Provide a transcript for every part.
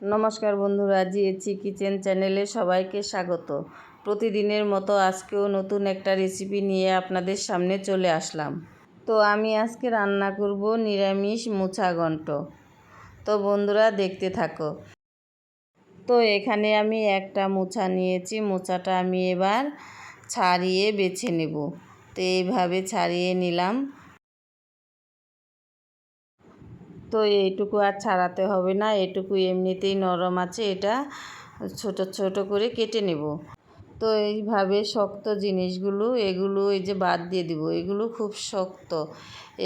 নমস্কার বন্ধুরা জিএচি কিচেন চ্যানেলে সবাইকে স্বাগত। প্রতিদিনের মতো আজকেও নতুন একটা রেসিপি নিয়ে আপনাদের সামনে চলে আসলাম। তো আমি আজকে রান্না করব নিরামিষ মুছা ঘন্ট তো বন্ধুরা, দেখতে থাকো। তো এখানে আমি একটা মোছা নিয়েছি মোচাটা আমি এবার ছাড়িয়ে বেছে নেব। তো এইভাবে ছাড়িয়ে নিলাম। তো এইটুকু আর ছাড়াতে হবে না এটুকু এমনিতেই নরম আছে, এটা ছোট ছোট করে কেটে নেব। তো এইভাবে শক্ত জিনিসগুলো, এগুলো এই যে বাদ দিয়ে দিব, এগুলো খুব শক্ত,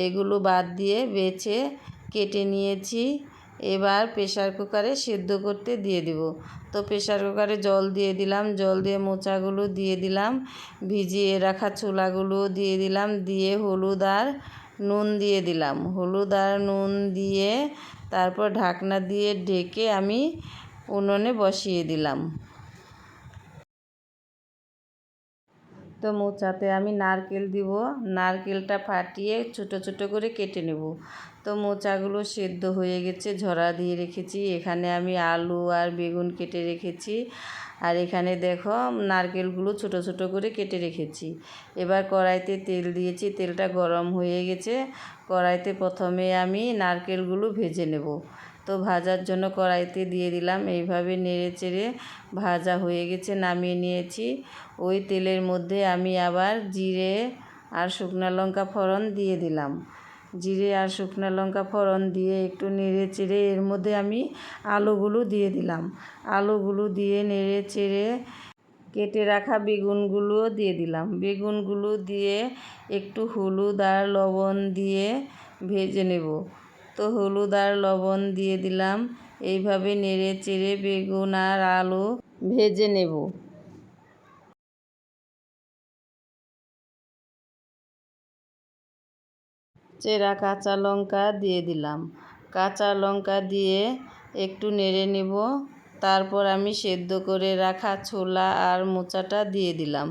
এগুলো বাদ দিয়ে বেছে কেটে নিয়েছি। এবার প্রেশার কুকারে সেদ্ধ করতে দিয়ে দিব। তো প্রেশার কুকারে জল দিয়ে দিলাম, জল দিয়ে মোচাগুলো দিয়ে দিলাম, ভিজিয়ে রাখা ছোলাগুলো দিয়ে দিলাম, দিয়ে হলুদ আর নুন দিয়ে দিলাম। হলুদ আর নুন দিয়ে তারপর ঢাকনা দিয়ে ঢেকে আমি উনুনে বসিয়ে দিলাম। তো মোচাতে আমি নারকেল দিব। নারকেলটা ফাটিয়ে ছোট ছোট করে কেটে নেব। তো মোচাগুলো সেদ্ধ হয়ে গেছে, ঝরা দিয়ে রেখেছি। এখানে আমি আলু আর বেগুন কেটে রেখেছি। আর এখানে দেখো নারকেলগুলো ছোট ছোট করে কেটে রেখেছি। এবার কড়াইতে তেল দিয়েছি। তেলটা গরম হয়ে গেছে। কড়াইতে প্রথমে আমি নারকেলগুলো ভেজে নেব। তো ভাজার জন্য কড়াইতে দিয়ে দিলাম। এইভাবে নেড়ে চেড়ে ভাজা হয়ে গেছে, নামিয়ে নিয়েছি। ওই তেলের মধ্যে আমি আবার জিরে আর শুকনো লঙ্কা ফোড়ন দিয়ে দিলাম। জিরে আর শুকনো লঙ্কা ফোড়ন দিয়ে একটু নেড়ে চেড়ে এর মধ্যে আমি আলুগুলো দিয়ে দিলাম। আলুগুলো দিয়ে নেড়ে চেড়ে কেটে রাখা বেগুনগুলোও দিয়ে দিলাম। বেগুনগুলো দিয়ে একটু হলুদ আর লবণ দিয়ে ভেজে নেব। তো হলুদ আর লবণ দিয়ে দিলাম। এইভাবে নেড়ে চেড়ে বেগুন আর আলু ভেজে নেব। চেরা কাঁচা লঙ্কা দিয়ে দিলাম। কাঁচা লঙ্কা দিয়ে একটু নেড়ে নেব। তারপর আমি সেদ্ধ করে রাখা ছোলা আর মোচাটা দিয়ে দিলাম।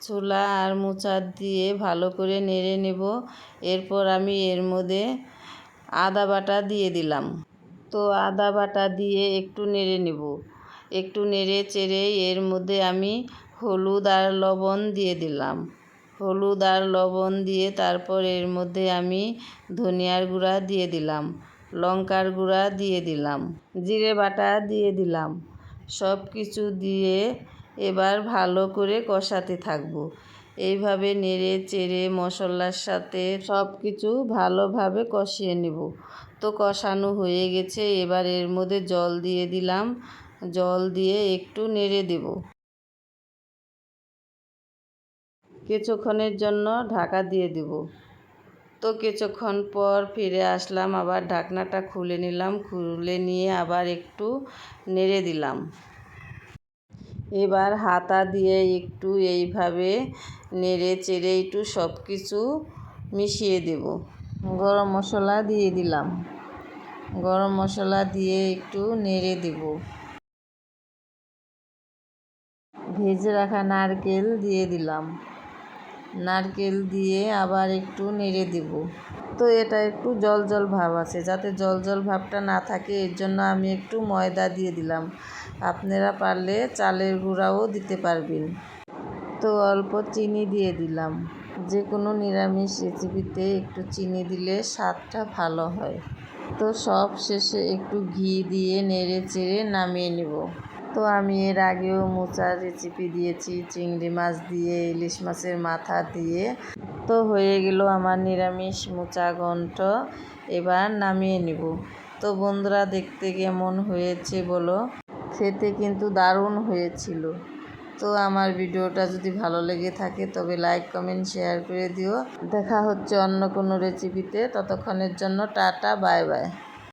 ছোলা আর মোচা দিয়ে ভালো করে নেড়ে নেব। এরপর আমি এর মধ্যে আদা বাটা দিয়ে দিলাম। তো আদা বাটা দিয়ে একটু নেড়ে নেব। একটু নেড়ে চেড়ে এর মধ্যে আমি হলুদ আর লবণ দিয়ে দিলাম। হলুদ আর লবণ দিয়ে তারপর এর মধ্যে আমি ধনিয়ার গুঁড়া দিয়ে দিলাম। লঙ্কার গুঁড়া দিয়ে দিলাম। জিরে বাটা দিয়ে দিলাম। সব কিছু দিয়ে এবার ভালো করে কষাতে থাকব। এইভাবে নেড়ে চেড়ে মশলার সাথে সব কিছু ভালোভাবে কষিয়ে নেব। তো কষানো হয়ে গেছে, এবার এর মধ্যে জল দিয়ে দিলাম। জল দিয়ে একটু নেড়ে দেব। কিছুক্ষণের জন্য ঢাকা দিয়ে দেব। তো কিছুক্ষণ পর ফিরে আসলাম, আবার ঢাকনাটা খুলে নিলাম, খুলে নিয়ে আবার একটু নেড়ে দিলাম। এবার হাতা দিয়ে একটু এইভাবে নেড়ে চেড়ে একটু সব কিছু মিশিয়ে দেব। গরম মশলা দিয়ে দিলাম। গরম মশলা দিয়ে একটু নেড়ে দেব। ভেজে রাখা নারকেল দিয়ে দিলাম। নারকেল দিয়ে আবার একটু নেড়ে দেব। তো এটা একটু জল জল ভাব আছে। যাতে জল জল ভাবটা না থাকে, এর জন্য আমি একটু ময়দা দিয়ে দিলাম। আপনারা পারলে চালের গুঁড়াও দিতে পারবেন। তো অল্প চিনি দিয়ে দিলাম। যে কোনো নিরামিষ রেসিপিতে একটু চিনি দিলে স্বাদটা ভালো হয়। তো সব শেষে একটু ঘি দিয়ে নেড়ে চেড়ে নামিয়ে নেব। তো আমি এর আগেও মোচার রেসিপি দিয়েছি, চিংড়ি মাছ দিয়ে, ইলিশ মাছের মাথা দিয়ে। তো হয়ে গেল আমার নিরামিষ মোচা ঘন্ট, এবার নামিয়ে নেব। তো বন্ধুরা, দেখতে কেমন হয়েছে বলো? খেতে কিন্তু দারুণ হয়েছিল। তো আমার ভিডিওটা যদি ভালো লেগে থাকে, তবে লাইক কমেন্ট শেয়ার করে দিও। দেখা হচ্ছে অন্য কোনো রেসিপিতে ততক্ষণের জন্য টাটা বাই বাই